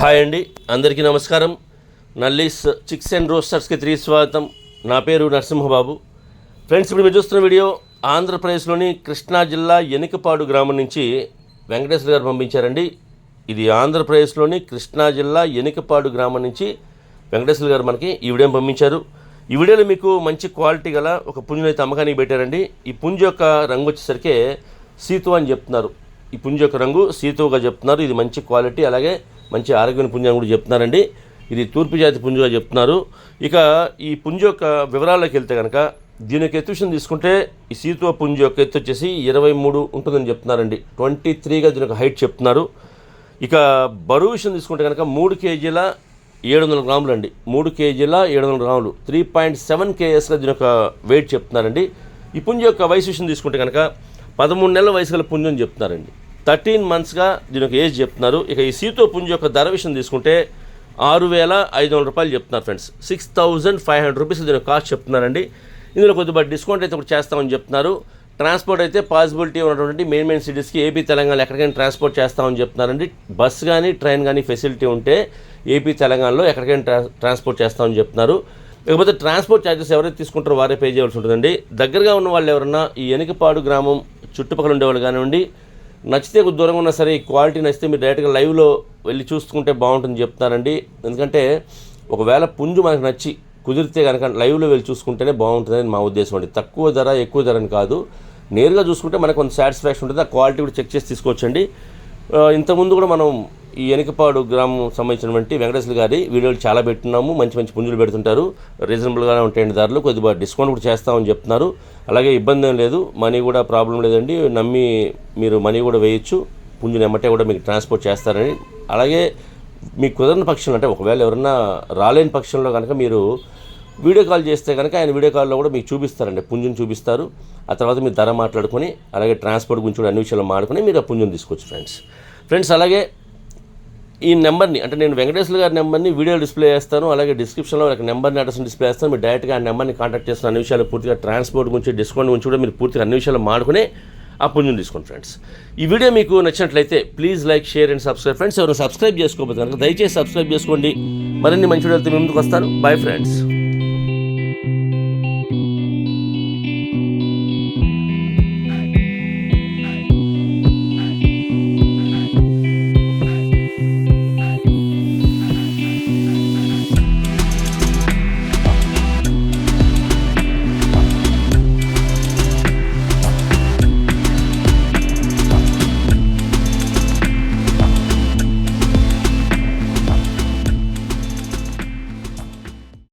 Hi అండి అందరికీ నమస్కారం. నల్లీస్ చిక్స్ అండ్ రోస్టర్స్కి తిరిగి స్వాగతం నా పేరు నరసింహబాబు. ఫ్రెండ్స్ ఇప్పుడు మీరు చూస్తున్న వీడియో ఆంధ్రప్రదేశ్లోని కృష్ణా జిల్లా ఎనికపాడు గ్రామం నుంచి వెంకటేశ్వర గారు పంపించారండి. ఇది ఆంధ్రప్రదేశ్లోని కృష్ణా జిల్లా ఎనికపాడు గ్రామం నుంచి వెంకటేశ్వర గారు మనకి ఈ వీడియోని పంపించారు. ఈ వీడియోలో మీకు మంచి క్వాలిటీ గల ఒక పుంజునైతే అమ్మకానికి పెట్టారండి. ఈ పుంజు యొక్క రంగు వచ్చేసరికి సీతు అని చెప్తున్నారు. ఈ పుంజ యొక్క రంగు సీతోగా చెప్తున్నారు. ఇది మంచి క్వాలిటీ అలాగే మంచి ఆరోగ్యమైన పుంజ అని కూడా చెప్తున్నారండి. ఇది తూర్పు జాతి పుంజుగా చెప్తున్నారు. ఇక ఈ పుంజు యొక్క వివరాల్లోకి వెళ్తే కనుక దీని యొక్క ఎత్తు విషయం తీసుకుంటే ఈ సీతో పుంజు యొక్క ఎత్తు వచ్చేసి ఇరవై మూడు ఉంటుందని చెప్తున్నారండి. ట్వంటీ త్రీగా దీని యొక్క హైట్ చెప్తున్నారు. ఇక బరువు విషయం తీసుకుంటే కనుక మూడు కేజీల ఏడు వందల గ్రాములు అండి. మూడు కేజీల ఏడు వందల గ్రాములు. త్రీ పాయింట్ సెవెన్ కేఎస్గా దీని యొక్క వెయిట్ చెప్తున్నారండి. ఈ పుంజ యొక్క వయసు విషయం తీసుకుంటే కనుక పదమూడు నెలల వయసు గల పుంజం చెప్తున్నారండి. థర్టీన్ మంత్స్గా దీని యొక్క ఏజ్ చెప్తున్నారు. ఇక ఈ సీతో పుంజు యొక్క ధర విషయం తీసుకుంటే ఆరు వేల ఐదు వందల రూపాయలు చెప్తున్నారు friends. Six thousand five hundred rupees దీని కాస్ట్ చెప్తున్నారండి. ఇందులో కొద్దిగా డిస్కౌంట్ అయితే ఒకటి చేస్తామని చెప్తున్నారు. ట్రాన్స్పోర్ట్ అయితే పాసిబిలిటీ ఉన్నటువంటి మెయిన్ మెయిన్ సిటీస్కి ఏపీ తెలంగాణ ఎక్కడికైనా ట్రాన్స్పోర్ట్ చేస్తామని చెప్తున్నారండి. బస్ కానీ ట్రైన్ కానీ ఫెసిలిటీ ఉంటే ఏపీ తెలంగాణలో ఎక్కడికైనా ట్రా ట్రాన్స్పోర్ట్ చేస్తామని చెప్తున్నారు. ఇకపోతే ట్రాన్స్పోర్ట్ ఛార్జెస్ ఎవరైతే తీసుకుంటారో వారే పే చేయవలసి ఉంటుందండి. దగ్గరగా ఉన్న వాళ్ళు ఎవరన్నా ఈ ఎనికపాడు గ్రామం చుట్టుపక్కల ఉండేవాళ్ళు కానివ్వండి నచ్చితే దూరంగా ఉన్నా సరే ఈ క్వాలిటీ నచ్చితే మీరు డైరెక్ట్గా లైవ్లో వెళ్ళి చూసుకుంటే బాగుంటుంది చెప్తారండి ఎందుకంటే ఒకవేళ పుంజు మనకు నచ్చి కుదిరితే కనుక లైవ్లో వెళ్ళి చూసుకుంటేనే బాగుంటుందని మా ఉద్దేశం అండి. తక్కువ ధర ఎక్కువ ధర అని కాదు. నేరుగా చూసుకుంటే మనకు కొంత సాటిస్ఫాక్షన్ ఉంటుంది. ఆ క్వాలిటీ కూడా చెక్ చేసి తీసుకోవచ్చండి. ఇంతకుముందు కూడా మనం ఈ వెనుకపాడు గ్రామం సంబంధించినటువంటి వెంకటేశ్వర గారి వీడియోలు చాలా పెట్టున్నాము. మంచి మంచి పుంజులు పెడుతుంటారు. రీజనబుల్గానే ఉంటాయండి ధరలు. కొద్దిగా డిస్కౌంట్ కూడా చేస్తామని చెప్తున్నారు. అలాగే ఇబ్బంది ఏం లేదు. మనీ కూడా ప్రాబ్లం లేదండి. నమ్మి మీరు మనీ కూడా వేయచ్చు. పుంజుని ఎమ్మటే కూడా మీకు ట్రాన్స్పోర్ట్ చేస్తారని. అలాగే మీకు కుదరని పక్షంలో అంటే ఒకవేళ ఎవరన్నా రాలేని పక్షంలో కనుక మీరు వీడియో కాల్ చేస్తే కనుక ఆయన వీడియో కాల్లో కూడా మీకు చూపిస్తారండి. పుంజుని చూపిస్తారు. ఆ తర్వాత మీరు ధర మాట్లాడుకొని అలాగే ట్రాన్స్పోర్ట్ గురించి కూడా అన్ని విషయాలు మాట్లాడుకొని మీరు ఆ పుంజుని తీసుకోవచ్చు ఫ్రెండ్స్. ఫ్రెండ్స్ అలాగే ఈ నెంబర్ని అంటే నేను వెంకటేశ్వర గారి నెంబర్ని వీడియో డిస్ప్లే చేస్తాను అలాగే డిస్క్రిప్షన్లో ఒక నెంబర్ని అడ్రస్ డిస్ప్లే చేస్తాను మీరు డైరెక్ట్గా ఆ నెంబర్ని కాంటాక్ట్ చేస్తున్న అన్ని విషయాలు పూర్తిగా ట్రాన్స్పోర్ట్ గురించి డిస్కౌంట్ గురించి కూడా మీరు పూర్తిగా అన్ని విషయాలు మాడుకునే ఆ పుణ్యం తీసుకోండి ఫ్రెండ్స్. ఈ వీడియో మీకు నచ్చినట్లయితే please like share and subscribe friends ఎవరు సబ్స్క్రైబ్ చేసుకోబోతున్నారు దయచేసి సబ్స్క్రైబ్ చేసుకోండి. మరిన్ని మంచి వీడియోలతో మీ ముందుకు వస్తాను. Bye friends